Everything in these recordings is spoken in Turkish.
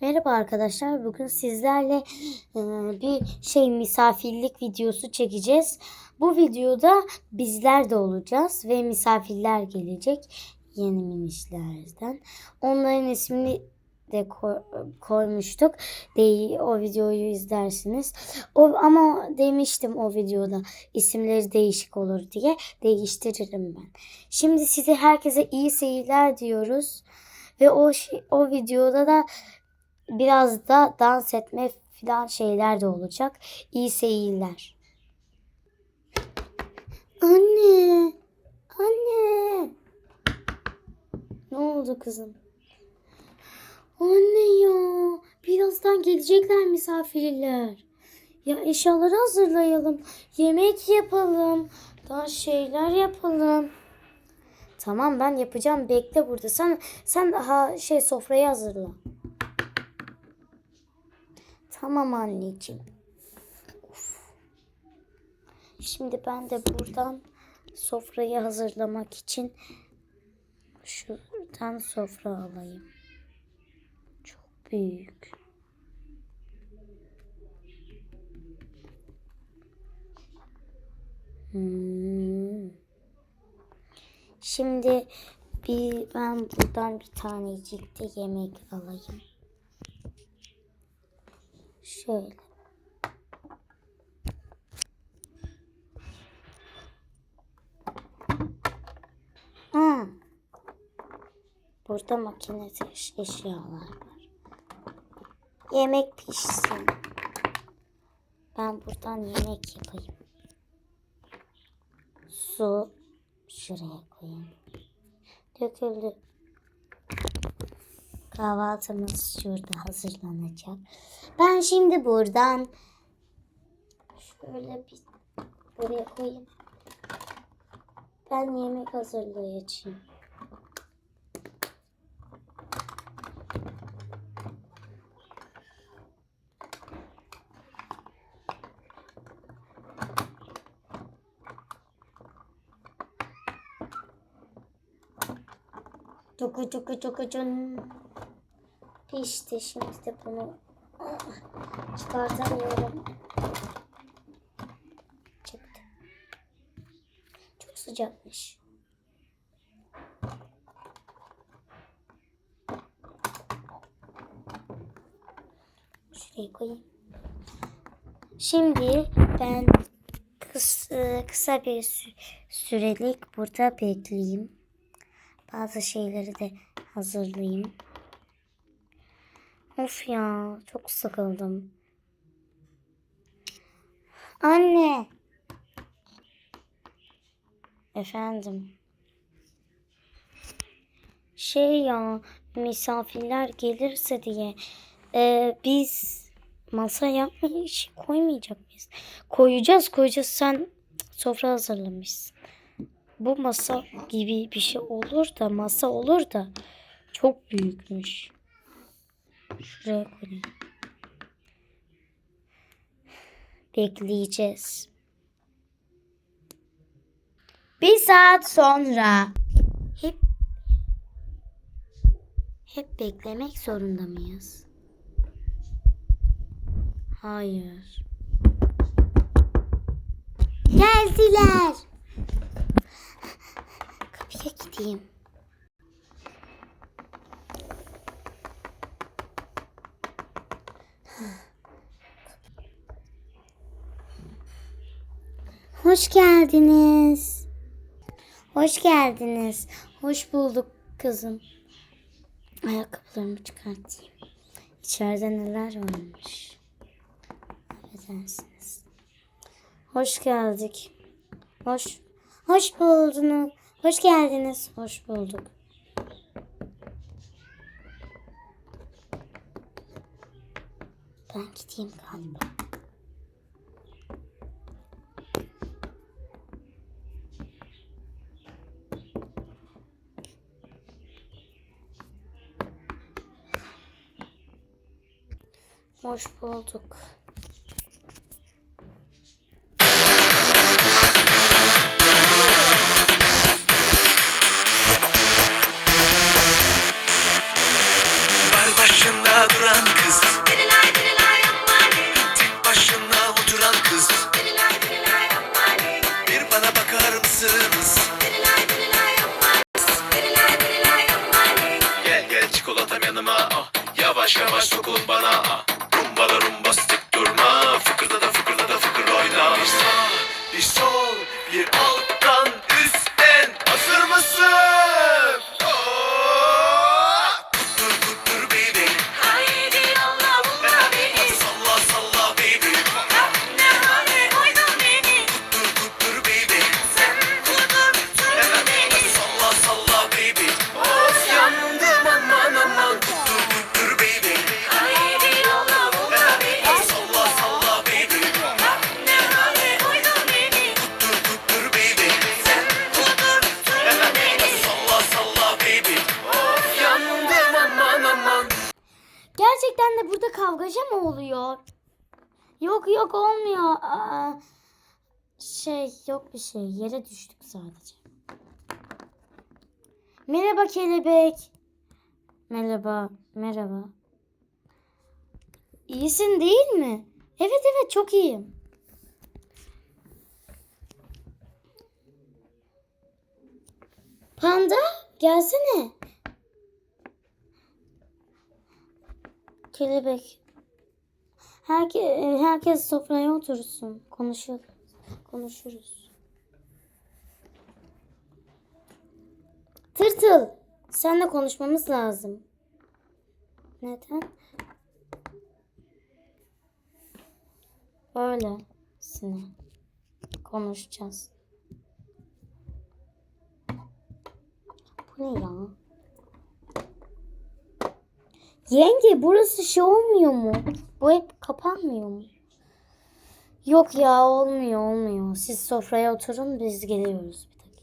Merhaba arkadaşlar. Bugün sizlerle bir şey misafirlik videosu çekeceğiz. Bu videoda bizler de olacağız ve misafirler gelecek yeni minişlerden. Onların ismini de ko- koymuştuk. O videoyu izlersiniz. O ama demiştim o videoda isimleri değişik olur diye değiştiririm ben. Şimdi size herkese iyi seyirler diyoruz. Ve o o videoda da biraz da dans etme filan şeyler de olacak. İyi seyirler. Anne! Anne! Ne oldu kızım? Anne ya! Birazdan gelecekler misafirler. Ya eşyaları hazırlayalım. Yemek yapalım. Daha şeyler yapalım. Tamam ben yapacağım. Bekle burada. Sen sen daha şey sofrayı hazırla. Tamam anneciğim. Of. Şimdi ben de buradan sofrayı hazırlamak için şuradan sofra alayım. Çok büyük. Hmm. Şimdi bir ben buradan bir tanecik de yemek alayım. Şöyle. Ha. Burada makine eş- eşyalar var. Yemek pişsin. Ben buradan yemek yapayım. Su şuraya koyayım. Döküldü. Kahvaltımız şurada hazırlanacak. Ben şimdi buradan şöyle bir buraya koyayım. Ben yemek hazırlayacağım. Cuku cuku cuku cun. Pişti şimdi de bunu çıkartamıyorum. Çıktı. Çok sıcakmış. Şuraya koyayım. Şimdi ben kısa, kısa bir sü- sürelik burada bekleyeyim. Bazı şeyleri de hazırlayayım. Of ya çok sıkıldım. Anne. Efendim. Şey ya misafirler gelirse diye e, biz masa yapmayı şey koymayacak mıyız? Koyacağız koyacağız sen sofra hazırlamışsın. Bu masa gibi bir şey olur da masa olur da çok büyükmüş. Şuraya. Bekleyeceğiz. Bir saat sonra. Hep hep beklemek zorunda mıyız? Hayır. Geldiler. Kapıya gideyim. Hoş geldiniz. Hoş geldiniz. Hoş bulduk kızım. Ayakkabılarımı çıkartayım. İçeride neler varmış. Affedersiniz. Hoş geldik. Hoş hoş buldunuz. Hoş geldiniz. Hoş bulduk. Ben gideyim galiba. Hoş bulduk. Var başında duran kız. Tek başına oturan kız. Bir bana bakar mısınız? Gel gel çikolatam yanıma. Ah. Yavaş yavaş sokul bana kavgaca mı oluyor? Yok yok olmuyor. Aa, şey yok bir şey. Yere düştük sadece. Merhaba kelebek. Merhaba. Merhaba. İyisin değil mi? Evet evet çok iyiyim. Panda gelsene. Kelebek. Herke, herkes sofraya otursun. Konuşur, konuşuruz. Tırtıl. Seninle konuşmamız lazım. Neden? Böylesine konuşacağız. Bu ne ya? Yenge burası şey olmuyor mu? Bu hep kapanmıyor mu? Yok ya olmuyor olmuyor. Siz sofraya oturun biz geliyoruz bir dakika.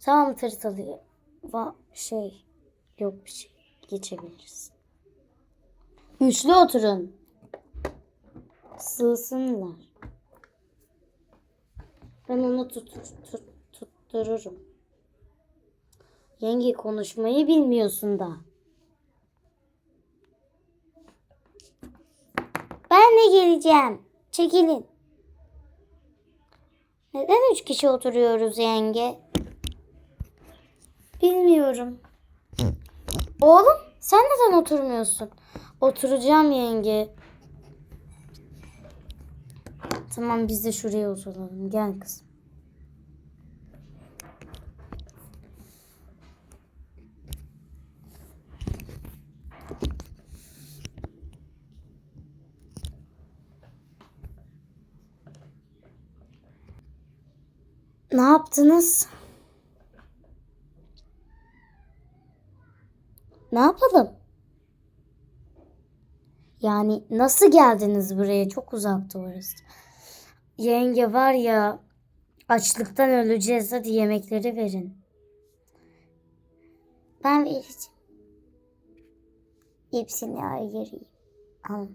Tamam tırtılı. Va şey yok bir şey. Geçebiliriz. Üçlü oturun. Sığsınlar. Ben onu tutur, tut, tuttururum. Yenge konuşmayı bilmiyorsun da. De geleceğim. Çekilin. Neden üç kişi oturuyoruz yenge? Bilmiyorum. Oğlum sen neden oturmuyorsun? Oturacağım yenge. Tamam biz de şuraya oturalım. Gel kızım. Ne yaptınız? Ne yapalım? Yani nasıl geldiniz buraya? Çok uzaktı orası. Yenge var ya açlıktan öleceğiz. Hadi yemekleri verin. Ben vereceğim. Hepsini ayırayım. Al.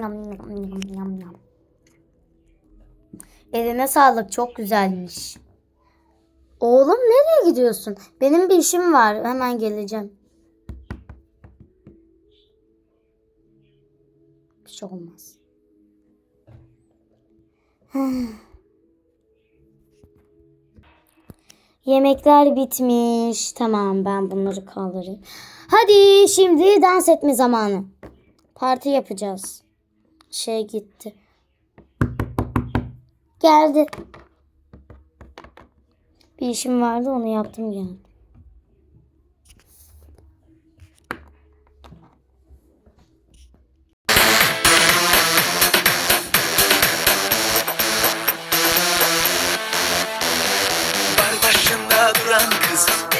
Yam yam yam yam yam. Eline sağlık çok güzelmiş. Oğlum nereye gidiyorsun? Benim bir işim var. Hemen geleceğim. Bir şey olmaz. Yemekler bitmiş. Tamam ben bunları kaldırayım. Hadi şimdi dans etme zamanı. Parti yapacağız şey gitti. Geldi. Bir işim vardı onu yaptım geldi. Bar başında duran kız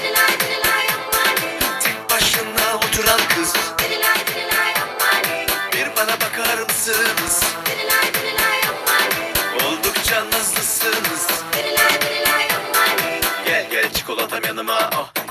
the mud.